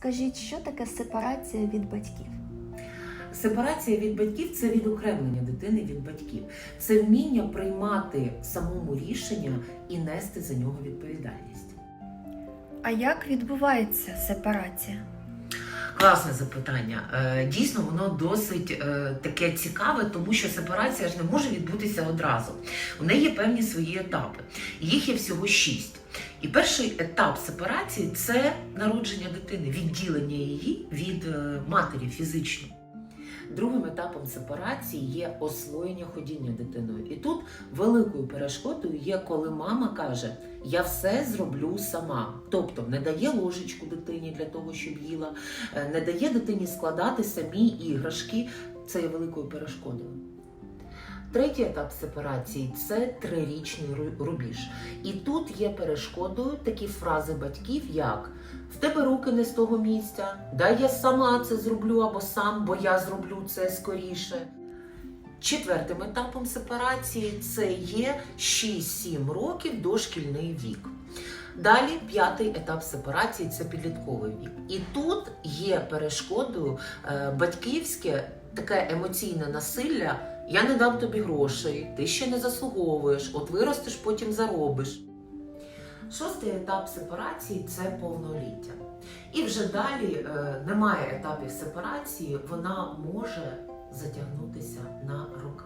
Скажіть, що таке сепарація від батьків? Сепарація від батьків це відокремлення дитини від батьків. Це вміння приймати самому рішення і нести за нього відповідальність. А як відбувається сепарація? Класне запитання. Е, Дійсно, воно досить е, таке цікаве, тому що сепарація ж не може відбутися одразу. У неї є певні свої етапи. Їх є всього шість. І перший етап сепарації це народження дитини, відділення її від е, матері фізично. Другим етапом сепарації є освоєння ходіння дитиною. І тут великою перешкодою є, коли мама каже: Я все зроблю сама. Тобто не дає ложечку дитині для того, щоб їла, е, не дає дитині складати самі іграшки. Це є великою перешкодою. Третій етап сепарації це трирічний рубіж. І тут є перешкодою такі фрази батьків, як в тебе руки не з того місця, дай я сама це зроблю або сам, бо я зроблю це скоріше. Четвертим етапом сепарації це є 6-7 років дошкільний вік. Далі п'ятий етап сепарації це підлітковий вік. І тут є перешкодою е, батьківське таке емоційне насилля. Я не дам тобі грошей, ти ще не заслуговуєш, от виростеш, потім заробиш. Шостий етап сепарації це повноліття. І вже далі е, немає етапів сепарації, вона може затягнутися на роки.